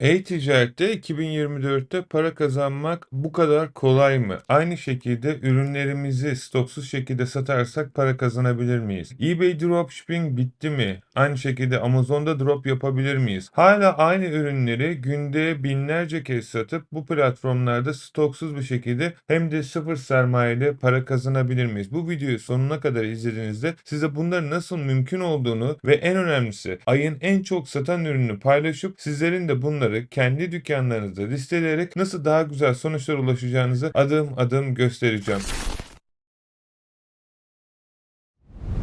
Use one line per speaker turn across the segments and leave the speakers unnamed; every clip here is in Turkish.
E-ticarette 2024'te para kazanmak bu kadar kolay mı? Aynı şekilde ürünlerimizi stoksuz şekilde satarsak para kazanabilir miyiz? eBay dropshipping bitti mi? Aynı şekilde Amazon'da drop yapabilir miyiz? Hala aynı ürünleri günde binlerce kez satıp bu platformlarda stoksuz bir şekilde hem de sıfır sermayeyle para kazanabilir miyiz? Bu videoyu sonuna kadar izlediğinizde size bunların nasıl mümkün olduğunu ve en önemlisi ayın en çok satan ürünü paylaşıp sizlerin de bunları kendi dükkanlarınızda listeleyerek nasıl daha güzel sonuçlara ulaşacağınızı adım adım göstereceğim.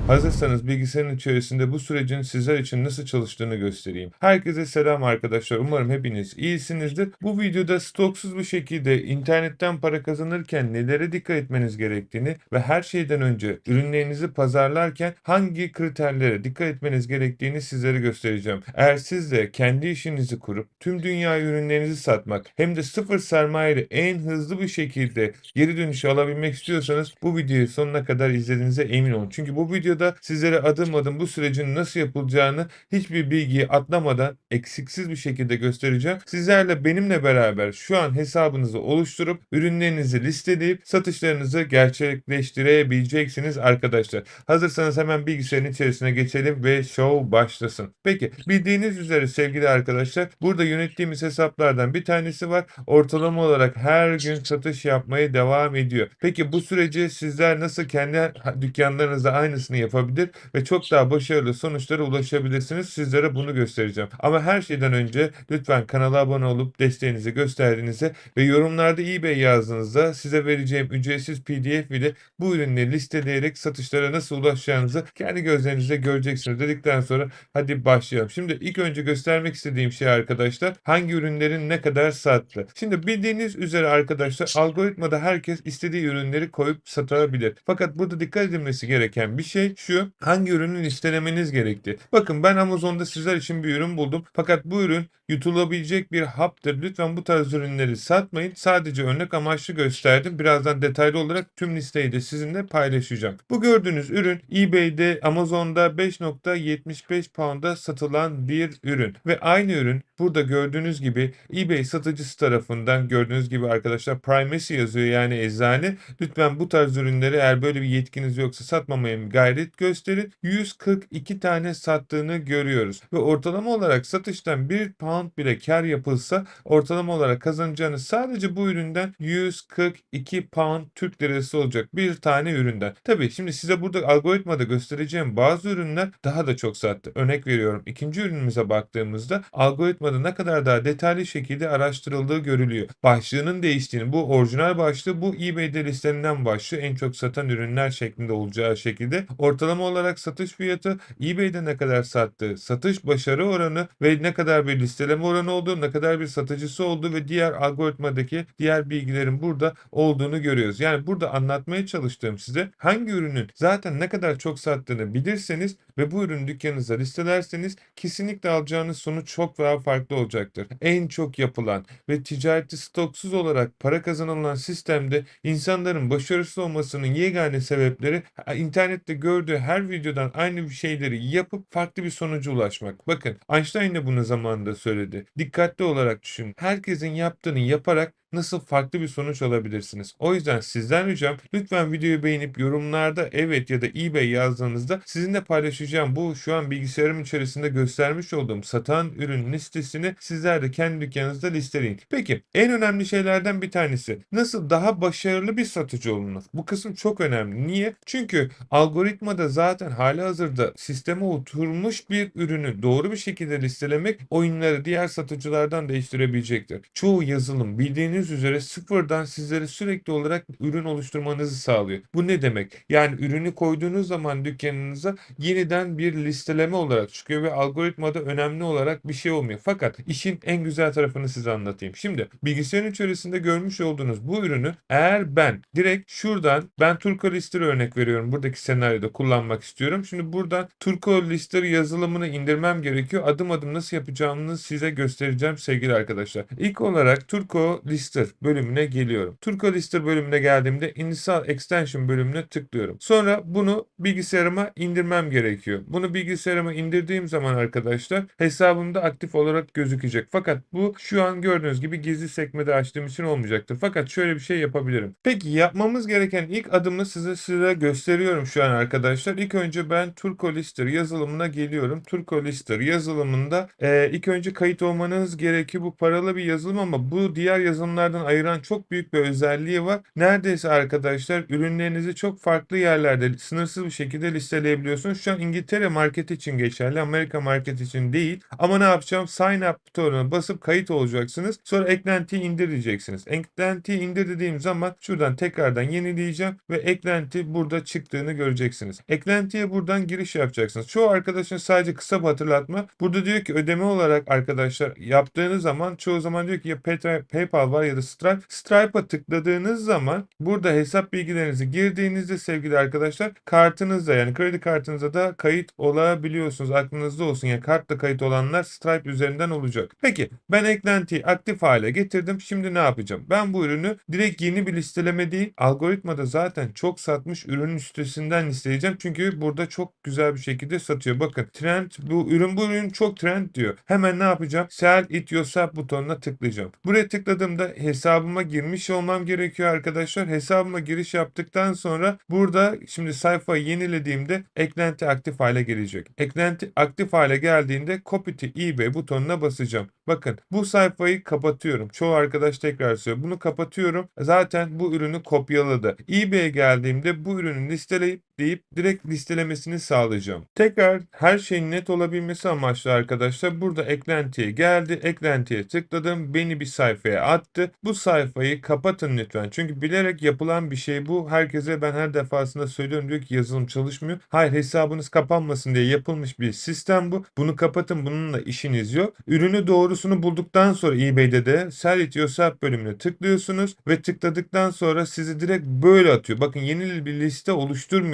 Hazırsanız bilgisayarın içerisinde bu sürecin sizler için nasıl çalıştığını göstereyim. Herkese selam arkadaşlar. Umarım hepiniz iyisinizdir. Bu videoda stoksuz bir şekilde internetten para kazanırken nelere dikkat etmeniz gerektiğini ve her şeyden önce ürünlerinizi pazarlarken hangi kriterlere dikkat etmeniz gerektiğini sizlere göstereceğim. Eğer siz de kendi işinizi kurup tüm dünya ürünlerinizi satmak hem de sıfır sermayeyle en hızlı bir şekilde geri dönüşü alabilmek istiyorsanız bu videoyu sonuna kadar izlediğinize emin olun. Çünkü bu videoda sizlere adım adım bu sürecin nasıl yapılacağını hiçbir bilgiyi atlamadan eksiksiz bir şekilde göstereceğim. Sizlerle benimle beraber şu an hesabınızı oluşturup ürünlerinizi listeleyip satışlarınızı gerçekleştirebileceksiniz arkadaşlar. Hazırsanız hemen bilgisayarın içerisine geçelim ve show başlasın. Peki bildiğiniz üzere sevgili arkadaşlar burada yönettiğimiz hesaplardan bir tanesi var. Ortalama olarak her gün satış yapmaya devam ediyor. Peki bu süreci sizler nasıl kendi dükkanlarınızda aynısını yapabilir ve çok daha başarılı sonuçlara ulaşabilirsiniz. Sizlere bunu göstereceğim. Ama her şeyden önce lütfen kanala abone olup desteğinizi gösterdiğinizde ve yorumlarda eBay yazdığınızda size vereceğim ücretsiz PDF ile bu ürünleri listeleyerek satışlara nasıl ulaşacağınızı kendi gözlerinizle göreceksiniz dedikten sonra hadi başlayalım. Şimdi ilk önce göstermek istediğim şey arkadaşlar hangi ürünlerin ne kadar sattı. Şimdi bildiğiniz üzere arkadaşlar algoritmada herkes istediği ürünleri koyup satabilir. Fakat burada dikkat edilmesi gereken bir şey şu hangi ürünü listelemeniz gerekti. Bakın ben Amazon'da sizler için bir ürün buldum. Fakat bu ürün yutulabilecek bir haptır. Lütfen bu tarz ürünleri satmayın. Sadece örnek amaçlı gösterdim. Birazdan detaylı olarak tüm listeyi de sizinle paylaşacağım. Bu gördüğünüz ürün eBay'de Amazon'da 5.75 pound'a satılan bir ürün. Ve aynı ürün burada gördüğünüz gibi eBay satıcısı tarafından gördüğünüz gibi arkadaşlar Primacy yazıyor yani eczane. Lütfen bu tarz ürünleri eğer böyle bir yetkiniz yoksa satmamaya gayret gösterin. 142 tane sattığını görüyoruz. Ve ortalama olarak satıştan 1 pound bile kar yapılsa ortalama olarak kazanacağınız sadece bu üründen 142 pound Türk lirası olacak. Bir tane üründen. Tabii şimdi size burada algoritmada göstereceğim bazı ürünler daha da çok sattı. Örnek veriyorum ikinci ürünümüze baktığımızda algoritmada ne kadar daha detaylı şekilde araştırıldığı görülüyor. Başlığının değiştiğini bu orijinal başlığı bu eBay'de listelenen başlığı en çok satan ürünler şeklinde olacağı şekilde ortalama olarak satış fiyatı eBay'de ne kadar sattı, satış başarı oranı ve ne kadar bir listeleme oranı olduğu, ne kadar bir satıcısı olduğu ve diğer algoritmadaki diğer bilgilerin burada olduğunu görüyoruz. Yani burada anlatmaya çalıştığım size hangi ürünün zaten ne kadar çok sattığını bilirseniz ve bu ürünü dükkanınıza listelerseniz kesinlikle alacağınız sonuç çok daha farklı olacaktır. En çok yapılan ve ticareti stoksuz olarak para kazanılan sistemde insanların başarısız olmasının yegane sebepleri internette gördüğü her videodan aynı şeyleri yapıp farklı bir sonuca ulaşmak. Bakın Einstein de bunu zamanında söyledi. Dikkatli olarak düşünün. Herkesin yaptığını yaparak nasıl farklı bir sonuç alabilirsiniz. O yüzden sizden ricam lütfen videoyu beğenip yorumlarda evet ya da eBay yazdığınızda sizinle paylaşacağım bu şu an bilgisayarım içerisinde göstermiş olduğum satan ürün listesini sizler de kendi dükkanınızda listeleyin. Peki en önemli şeylerden bir tanesi nasıl daha başarılı bir satıcı olunur? Bu kısım çok önemli. Niye? Çünkü algoritmada zaten hali hazırda sisteme oturmuş bir ürünü doğru bir şekilde listelemek oyunları diğer satıcılardan değiştirebilecektir. Çoğu yazılım bildiğiniz üzere sıfırdan sizlere sürekli olarak ürün oluşturmanızı sağlıyor. Bu ne demek? Yani ürünü koyduğunuz zaman dükkanınıza yeniden bir listeleme olarak çıkıyor ve algoritmada önemli olarak bir şey olmuyor. Fakat işin en güzel tarafını size anlatayım. Şimdi bilgisayarın içerisinde görmüş olduğunuz bu ürünü eğer ben direkt şuradan ben Turco Lister örnek veriyorum. Buradaki senaryoda kullanmak istiyorum. Şimdi buradan Turco Lister yazılımını indirmem gerekiyor. Adım adım nasıl yapacağımı size göstereceğim sevgili arkadaşlar. İlk olarak Turco Lister Lister bölümüne geliyorum. Turco Lister bölümüne geldiğimde Install Extension bölümüne tıklıyorum. Sonra bunu bilgisayarıma indirmem gerekiyor. Bunu bilgisayarıma indirdiğim zaman arkadaşlar hesabımda aktif olarak gözükecek. Fakat bu şu an gördüğünüz gibi gizli sekmede açtığım için olmayacaktır. Fakat şöyle bir şey yapabilirim. Peki yapmamız gereken ilk adımı size size gösteriyorum şu an arkadaşlar. İlk önce ben Turco Lister yazılımına geliyorum. Turco Lister yazılımında e, ilk önce kayıt olmanız gerekiyor. Bu paralı bir yazılım ama bu diğer yazılımlardan ayıran çok büyük bir özelliği var. Neredeyse arkadaşlar ürünlerinizi çok farklı yerlerde sınırsız bir şekilde listeleyebiliyorsunuz. Şu an İngiltere market için geçerli. Amerika market için değil. Ama ne yapacağım? Sign up butonuna basıp kayıt olacaksınız. Sonra eklentiyi indir diyeceksiniz. Eklentiyi indir dediğim zaman şuradan tekrardan yenileyeceğim ve eklenti burada çıktığını göreceksiniz. Eklentiye buradan giriş yapacaksınız. Çoğu arkadaşın sadece kısa bir hatırlatma. Burada diyor ki ödeme olarak arkadaşlar yaptığınız zaman çoğu zaman diyor ki ya Pay- PayPal var ya da Stripe. Stripe'a tıkladığınız zaman burada hesap bilgilerinizi girdiğinizde sevgili arkadaşlar kartınızda yani kredi kartınıza da kayıt olabiliyorsunuz. Aklınızda olsun. Yani kartla kayıt olanlar Stripe üzerinden olacak. Peki ben eklentiyi aktif hale getirdim. Şimdi ne yapacağım? Ben bu ürünü direkt yeni bir listeleme değil algoritmada zaten çok satmış ürünün üstesinden listeleyeceğim. Çünkü burada çok güzel bir şekilde satıyor. Bakın trend bu ürün bu ürün çok trend diyor. Hemen ne yapacağım? Sell it yourself butonuna tıklayacağım. Buraya tıkladığımda hesabıma girmiş olmam gerekiyor arkadaşlar. Hesabıma giriş yaptıktan sonra burada şimdi sayfayı yenilediğimde eklenti aktif hale gelecek. Eklenti aktif hale geldiğinde copy to eBay butonuna basacağım. Bakın bu sayfayı kapatıyorum. Çoğu arkadaş tekrar söylüyor. Bunu kapatıyorum. Zaten bu ürünü kopyaladı. eBay'e geldiğimde bu ürünü listeleyip deyip direkt listelemesini sağlayacağım. Tekrar her şeyin net olabilmesi amaçlı arkadaşlar burada eklentiye geldi. Eklentiye tıkladım. Beni bir sayfaya attı. Bu sayfayı kapatın lütfen. Çünkü bilerek yapılan bir şey bu. Herkese ben her defasında söylüyorum diyor ki yazılım çalışmıyor. Hayır hesabınız kapanmasın diye yapılmış bir sistem bu. Bunu kapatın. Bununla işiniz yok. Ürünü doğrusunu bulduktan sonra eBay'de de Sell It Yourself bölümüne tıklıyorsunuz ve tıkladıktan sonra sizi direkt böyle atıyor. Bakın yeni bir liste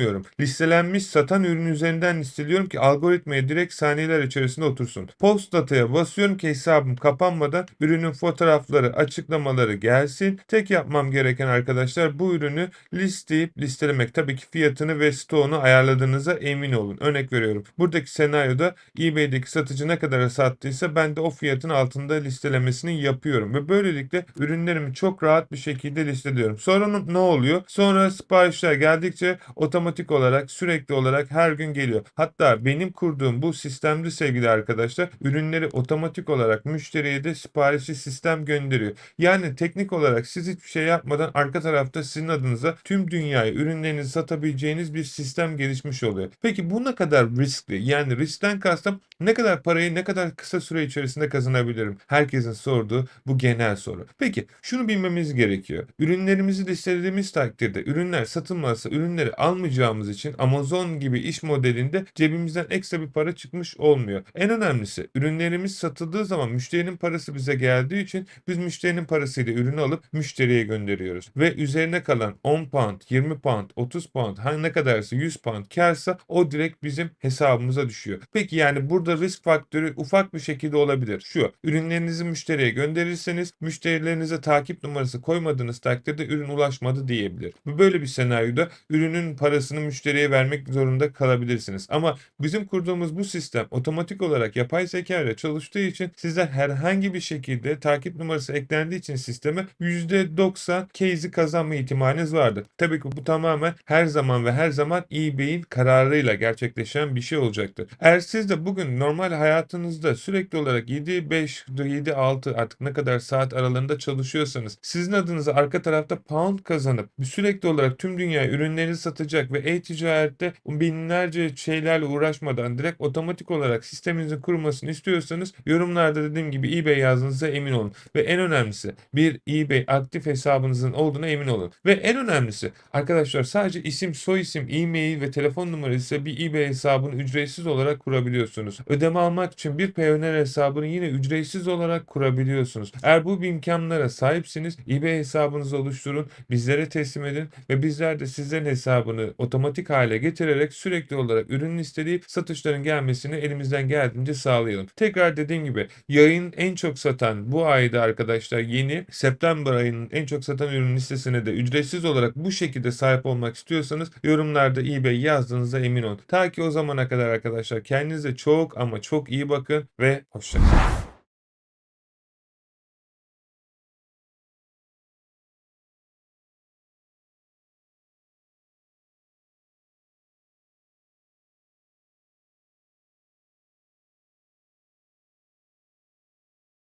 oluşturmuyorum. Listelenmiş satan ürün üzerinden listeliyorum ki algoritmaya direkt saniyeler içerisinde otursun. Post dataya basıyorum ki hesabım kapanmadan ürünün fotoğrafları, açıklamaları gelsin. Tek yapmam gereken arkadaşlar bu ürünü listeleyip listelemek. Tabii ki fiyatını ve stoğunu ayarladığınıza emin olun. Örnek veriyorum. Buradaki senaryoda eBay'deki satıcı ne kadara sattıysa ben de o fiyatın altında listelemesini yapıyorum ve böylelikle ürünlerimi çok rahat bir şekilde listeliyorum. Sonra ne oluyor? Sonra siparişler geldikçe otomatik olarak sürekli olarak her gün geliyor. Hatta benim kurduğum bu sistemde sevgili arkadaşlar ürünleri otomatik olarak müşteriye de siparişi sistem gönderiyor. Yani teknik olarak siz hiçbir şey yapmadan arka tarafta sizin adınıza tüm dünyaya ürünlerinizi satabileceğiniz bir sistem gelişmiş oluyor. Peki bu ne kadar riskli? Yani riskten kastım ne kadar parayı ne kadar kısa süre içerisinde kazanabilirim? Herkesin sorduğu bu genel soru. Peki şunu bilmemiz gerekiyor. Ürünlerimizi listelediğimiz takdirde ürünler satılmazsa ürünleri almayacağımız için Amazon gibi iş modelinde cebimizden ekstra bir para çıkmış olmuyor. En önemlisi ürünlerimiz satıldığı zaman müşterinin parası bize geldiği için biz müşterinin parasıyla ürünü alıp müşteriye gönderiyoruz. Ve üzerine kalan 10 pound, 20 pound, 30 pound her ne kadarsa 100 pound karsa o direkt bizim hesabımıza düşüyor. Peki yani burada risk faktörü ufak bir şekilde olabilir. Şu ürünlerinizi müşteriye gönderirseniz müşterilerinize takip numarası koymadığınız takdirde ürün ulaşmadı diyebilir. Bu böyle bir senaryoda ürünün parasını müşteriye vermek zorunda kalabilirsiniz. Ama bizim kurduğumuz bu sistem otomatik olarak yapay zeka ile çalıştığı için sizler herhangi bir şekilde takip numarası eklendiği için sisteme %90 case'i kazanma ihtimaliniz vardır. Tabii ki bu tamamen her zaman ve her zaman eBay'in kararıyla gerçekleşen bir şey olacaktır. Eğer siz de bugün normal hayatınızda sürekli olarak 7-5, 7-6 artık ne kadar saat aralarında çalışıyorsanız sizin adınıza arka tarafta pound kazanıp sürekli olarak tüm dünyaya ürünlerinizi satacak ve e-ticarette binlerce şeylerle uğraşmadan direkt otomatik olarak sisteminizin kurulmasını istiyorsanız yorumlarda dediğim gibi eBay yazdığınıza emin olun. Ve en önemlisi bir eBay aktif hesabınızın olduğuna emin olun. Ve en önemlisi arkadaşlar sadece isim, soy isim, e-mail ve telefon numarası bir eBay hesabını ücretsiz olarak kurabiliyorsunuz. Ödeme almak için bir Payoneer hesabını yine ücretsiz olarak kurabiliyorsunuz. Eğer bu imkanlara sahipsiniz eBay hesabınızı oluşturun, bizlere teslim edin ve bizler de sizlerin hesabını otomatik hale getirerek sürekli olarak ürün listeleyip satışların gelmesini elimizden geldiğince sağlayalım. Tekrar dediğim gibi yayın en çok satan bu ayda arkadaşlar yeni September ayının en çok satan ürün listesine de ücretsiz olarak bu şekilde sahip olmak istiyorsanız yorumlarda eBay yazdığınızda emin olun. Ta ki o zamana kadar arkadaşlar kendinize çok ama çok iyi bakın ve hoşçakalın.